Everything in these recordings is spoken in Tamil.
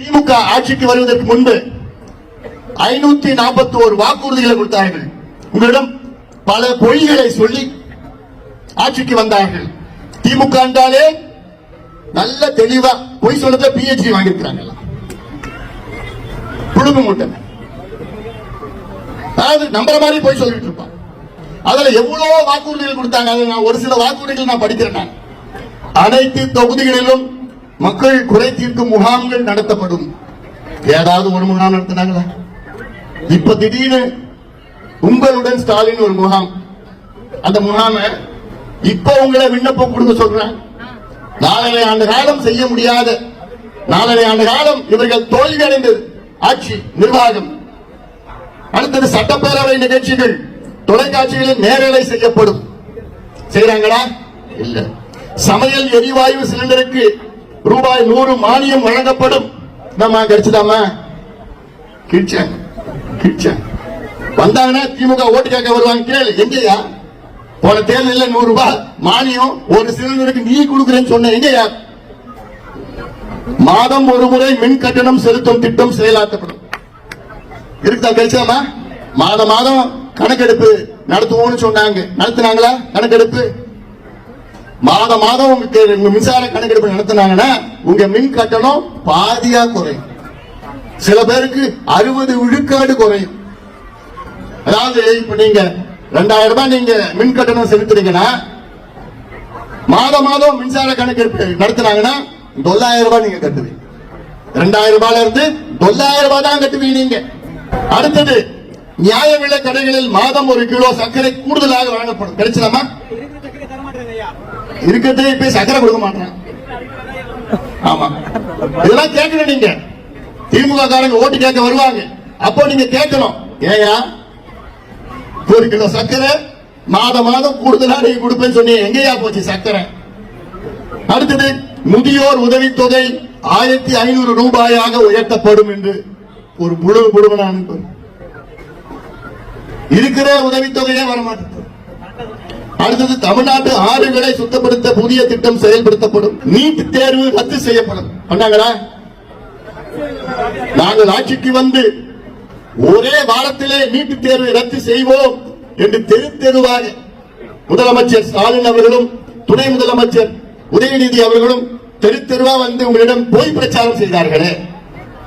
திமுக ஆட்சிக்கு வருவதற்கு முன்பு ஐநூத்தி நாற்பத்தி ஒரு வாக்குறுதிகளை கொடுத்தார்கள். உங்களிடம் பல பொய்களை சொல்லி ஆட்சிக்கு வந்தார்கள். திமுக என்றாலே நல்ல தெளிவா பொய் சொல்றத பிஹெச்டி வாங்கியிருக்கிறாங்க எல்லாம். புழுகு மூட்டை. அதாவது நம்புற மாதிரி பொய் சொல்லிட்டு இருப்பான் அதுல எவ்வளவு வாக்குறுதிகள் கொடுத்தாங்க? அதை நான் ஒரு சில வாக்குறுதிகள் நான் படிக்கிறேன் நான். அனைத்து தொகுதிகளிலும் மக்கள் குறை தீர்க்கும் முகாம்கள் நடத்தப்படும். ஏதாவது ஒரு முகாம் நடத்தினாங்களா? இப்ப திடீர்னு உங்களுடன் ஸ்டாலின் ஒரு முகாம். அந்த முகாம இப்ப உங்களை விண்ணப்பம் கொடுக்க சொல்றேன். நாலரை ஆண்டு காலம் செய்ய முடியாத நாலரை ஆண்டு காலம் இவர்கள் தோல்வி அடைந்தது ஆட்சி நிர்வாகம். அடுத்தது சட்டப்பேரவை நிகழ்ச்சிகள் தொலைக்காட்சிகளில் நேரலை செய்யப்படும். செய்யறாங்களா இல்ல. சமையல் எரிவாயு சிலிண்டருக்கு ரூபாய் நூறு மானியம் வழங்கப்படும். நம்ம கிடைச்சதாமா கிழிச்சாங்க கிழிச்சாங்க வந்தாங்கன்னா திமுக ஓட்டு கேட்க வருவாங்க கேளு. எங்கயா போன தேர்தலில் நூறு ரூபாய் மானியம் ஒரு சிலிண்டருக்கு நீ கொடுக்குறேன்னு சொன்ன எங்கயா மாதம் ஒரு முறை மின் கட்டணம் செலுத்தும் திட்டம் செயலாக்கப்படும். இருக்குதா கிடைச்சாமா மாதம் மாதம் கணக்கெடுப்பு நடத்துவோம்னு சொன்னாங்க. நடத்துனாங்களா? கணக்கெடுப்பு? மாத மாதம் உங்களுக்கு உங்க மின்சார கணக்கெடுப்பு நடத்தினாங்கன்னா உங்க மின் கட்டணம் பாதியா குறையும். சில பேருக்கு அறுபது விழுக்காடு குறையும். அதாவது இப்ப நீங்க ரெண்டாயிரம் ரூபாய் நீங்க மின் கட்டணம் செலுத்துறீங்கன்னா மாத மாதம் மின்சார கணக்கெடுப்பு நடத்துனாங்கன்னா தொள்ளாயிரம் ரூபாய் நீங்க கட்டுவீங்க. ரெண்டாயிரம் ரூபாயில இருந்து தொள்ளாயிரம் ரூபாய் தான் கட்டுவீங்க நீங்க. அடுத்தது நியாய விலை கடைகளில் மாதம் ஒரு கிலோ சர்க்கரை கூடுதலாக வழங்கப்படும் கிடைச்சலாமா இருக்கிறதே போய் சக்கரை கொடுக்க மாட்டேன். ஆமா. இதெல்லாம் கேட்கணும் நீங்க. திமுக காரங்க ஓட்டு கேட்க வருவாங்க. அப்போ நீங்க கேட்கணும். ஏயா? ஒரு கிலோ சர்க்கரை மாதம் மாதம் கூடுதலா நீங்க கொடுப்பேன்னு சொன்னி எங்கேயா போச்சு சக்கரை? அடுத்தது முதியோர் உதவித்தொகை ஆயிரத்தி ஐநூறு ரூபாயாக உயர்த்தப்படும் என்று ஒரு முழு முழுவனான இருக்கிற உதவித்தொகையே வரமாட்டேன் அடுத்தது தமிழ்நாட்டு ஆறுகளை சுத்தப்படுத்த புதிய திட்டம் செயல்படுத்தப்படும். நீட் தேர்வு ரத்து செய்யப்படும். பண்ணாங்களா? நாங்கள் ஆட்சிக்கு வந்து ஒரே வாரத்திலே நீட் தேர்வை ரத்து செய்வோம் என்று தெரு தெருவாக முதலமைச்சர் ஸ்டாலின் அவர்களும் துணை முதலமைச்சர் உதயநிதி அவர்களும் தெரு தெருவா வந்து உங்களிடம் போய் பிரச்சாரம் செய்தார்களே.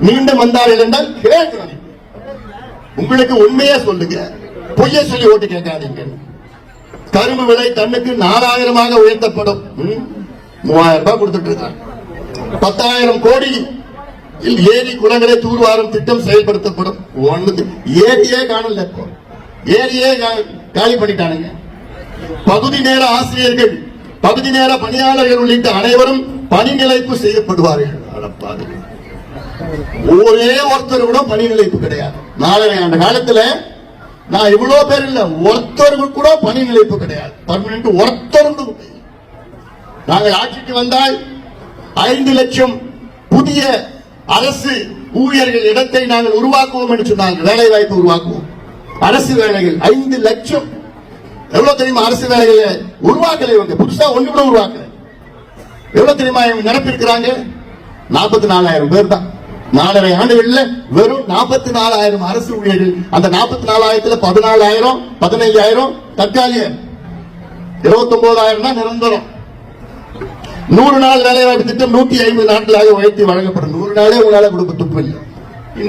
மீண்டும் வந்தார்கள் என்றால் கேட்கிறேன் உங்களுக்கு உண்மையா சொல்லுங்க. பொய்ய சொல்லி ஓட்டு கேட்காதீங்க. கரும்பு விலை டன்னுக்கு நாலாயிரமாக உயர்த்தப்படும். மூவாயிரம் ரூபாய் கொடுத்துட்டு இருக்காங்க. பத்தாயிரம் கோடி ஏரி குளங்களை தூர்வாரும் திட்டம் செயல்படுத்தப்படும். ஒன்று ஏரியே காணல இப்போ. ஏரியே கா- காலி பண்ணிட்டானுங்க. பகுதி நேர ஆசிரியர்கள் பகுதி நேர பணியாளர்கள் உள்ளிட்ட அனைவரும் பணி நிலைப்பு செய்யப்படுவார்கள் ஒரே ஒருத்தர் கூட பணி நிலைப்பு கிடையாது. நாலரை ஆண்டு காலத்துல நான் இவ்வளவு பேர் இல்ல ஒருத்தருக்கு கூட பணி நிலைப்பு கிடையாது. பர்மனன்ட் ஒருத்தருக்கு நாங்கள் ஆட்சிக்கு வந்தால் ஐந்து லட்சம் புதிய அரசு ஊழியர்கள் இடத்தை நாங்கள் உருவாக்குவோம் என்று சொன்னாங்க. வேலை வாய்ப்பு உருவாக்குவோம். அரசு வேலைகள் ஐந்து லட்சம். எவ்வளவு தெரியுமா அரசு வேலைகளை உருவாக்கல இவங்க? புதுசா ஒண்ணு கூட உருவாக்கல. எவ்வளவு தெரியுமா இவங்க நிரப்பிருக்கிறாங்க நாற்பத்தி நாலாயிரம் பேர் தான். நாலரை ஆண்டுகள்ல வெறும் நாற்பத்தி நாலாயிரம் அரசு ஊழியர்கள். அந்த நாற்பத்தி நாலாயிரத்துல பதினாலாயிரம் பதினைஞ்சாயிரம் தற்காலிக. இருபத்தி ஒன்பதாயிரம் தான் நிரந்தரம். நூறு நாள் வேலைவாய்ப்பு திட்டம் நூத்தி ஐம்பது நாட்களாக உயர்த்தி வழங்கப்படும். நூறு நாளே உங்களால கொடுக்க துப்பு இல்லை.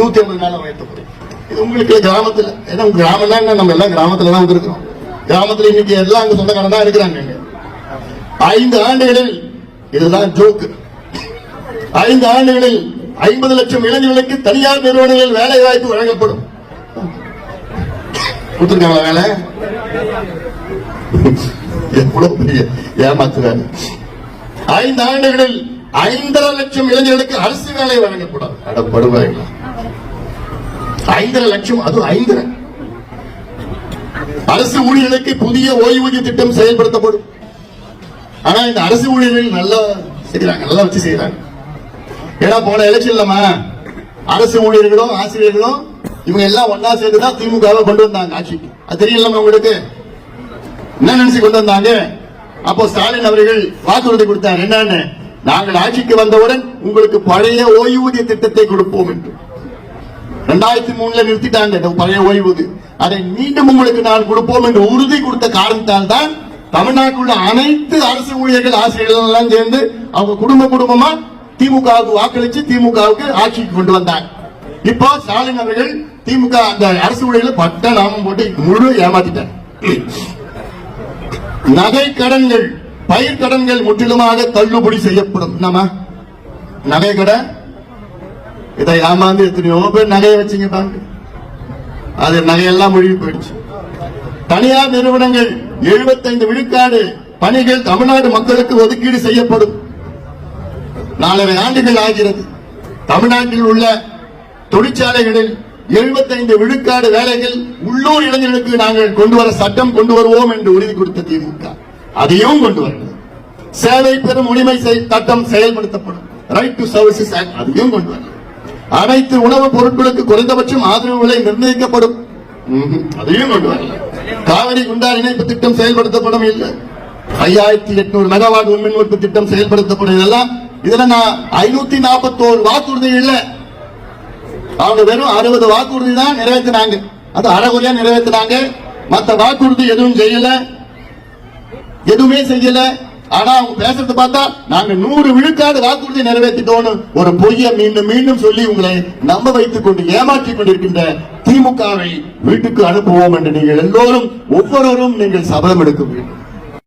நூத்தி ஐம்பது நாள உயர்த்தப்படும் இது உங்களுக்கு கிராமத்துல. ஏன்னா உங்க கிராமம் தான் நம்ம எல்லாம் கிராமத்துல தான் வந்திருக்கிறோம். கிராமத்துல இன்னைக்கு எல்லாம் அங்க சொந்தக்காரன் தான் இருக்கிறாங்க ஐந்து ஆண்டுகளில் இதுதான் ஜோக்கு. ஐந்து ஆண்டுகளில் ஐம்பது லட்சம் இளைஞர்களுக்கு தனியார் நிறுவனங்களில் வேலை வாய்ப்பு வழங்கப்படும். கொடுத்துருக்காங்களா வேலை? எவ்வளவு பெரிய ஏமாத்துறாங்க ஐந்து ஆண்டுகளில் ஐந்தரை லட்சம் இளைஞர்களுக்கு அரசு வேலை வழங்கக்கூடாது. அடப்படுவாங்களா ஐந்தரை லட்சம் அது ஐந்தரை. அரசு ஊழியர்களுக்கு புதிய ஓய்வூதிய திட்டம் செயல்படுத்தப்படும். ஆனா இந்த அரசு ஊழியர்கள் நல்லா செய்யறாங்க நல்லா வச்சு செய்யறாங்க ஏன்னா போன எலெக்ஷன்லமா அரசு ஊழியர்களும் ஆசிரியர்களும் இவங்க எல்லாம் ஒன்னா சேர்ந்து தான் திமுகவை கொண்டு வந்தாங்க ஆட்சிக்கு. அது தெரியலமா உங்களுக்கு? என்ன நினைச்சு கொண்டு வந்தாங்க? அப்போ ஸ்டாலின் அவர்கள் வாக்குறுதி கொடுத்தார். என்னன்னு? நாங்கள் ஆட்சிக்கு வந்தவுடன் உங்களுக்கு பழைய ஓய்வூதிய திட்டத்தை கொடுப்போம் என்று. ரெண்டாயிரத்தி மூணுல நிறுத்திட்டாங்க. இந்த பழைய ஓய்வூதியம். அதை மீண்டும் உங்களுக்கு நான் கொடுப்போம் என்று உறுதி கொடுத்த காரணத்தால் தான் தமிழ்நாட்டில் உள்ள அனைத்து அரசு ஊழியர்கள் ஆசிரியர்கள் எல்லாம் சேர்ந்து அவங்க குடும்ப குடும்பமா திமுகவுக்கு வாக்களிச்சு திமுகவுக்கு ஆட்சிக்கு கொண்டு வந்தாங்க இப்போ ஸ்டாலின் அவர்கள் திமுக அந்த அரசு ஊழியர்கள் பட்ட நாமம் போட்டு முழு ஏமாத்திட்டார். நகை கடன்கள் பயிர் கடன்கள் முற்றிலுமாக தள்ளுபடி செய்யப்படும். நம்ம நகை கடன் இதை ஏமாந்து எத்தனையோ பேர் நகையை வச்சுங்க பாருங்க. அது நகையெல்லாம் முழுகி போயிடுச்சு. தனியார் நிறுவனங்கள் 75 விழுக்காடு பணிகள் தமிழ்நாடு மக்களுக்கு ஒதுக்கீடு செய்யப்படும். நாலரை ஆண்டுகள் ஆகிறது. தமிழ்நாட்டில் உள்ள தொழிற்சாலைகளில் 75 விழுக்காடு வேலைகள் உள்ளூர் இளைஞர்களுக்கு நாங்கள் கொண்டு வர சட்டம் கொண்டு வருவோம் என்று உறுதி கொடுத்த திமுக. அதையும் கொண்டு வரல சேவை பெறும் உரிமை சட்டம் செயல்படுத்தப்படும். ரைட் டு சர்வீசஸ் ஆக்ட் அதையும் கொண்டு வரல அனைத்து உணவுப் பொருட்களுக்கு குறைந்தபட்சம் ஆதரவு விலை நிர்ணயிக்கப்படும். அதையும் கொண்டு வரல காவிரி குண்டார் இணைப்பு திட்டம் செயல்படுத்தப்படும் இல்லை? ஐயாயிரத்தி எட்நூறு மெகாவாட் மின் உற்பத்தி திட்டம் செயல்படுத்தப்படும் இதெல்லாம் இதுல நான் ஐநூத்தி நாற்பத்தோரு வாக்குறுதி இல்ல அவங்க வெறும் அறுபது வாக்குறுதி தான் நிறைவேற்றினாங்க அது அறகுறையா நிறைவேற்றினாங்க மத்த வாக்குறுதி எதுவும் செய்யல. எதுவுமே செய்யல. ஆனா அவங்க பேசுறது பார்த்தா நாங்க நூறு விழுக்காடு வாக்குறுதி நிறைவேற்றிட்டோம்னு ஒரு பொய்யை மீண்டும் மீண்டும் சொல்லி உங்களை நம்ப வைத்துக் கொண்டு ஏமாற்றி கொண்டிருக்கின்ற திமுகவை வீட்டுக்கு அனுப்புவோம் என்று நீங்கள் எல்லோரும் ஒவ்வொருவரும் நீங்கள் சபதம் எடுக்க வேண்டும்.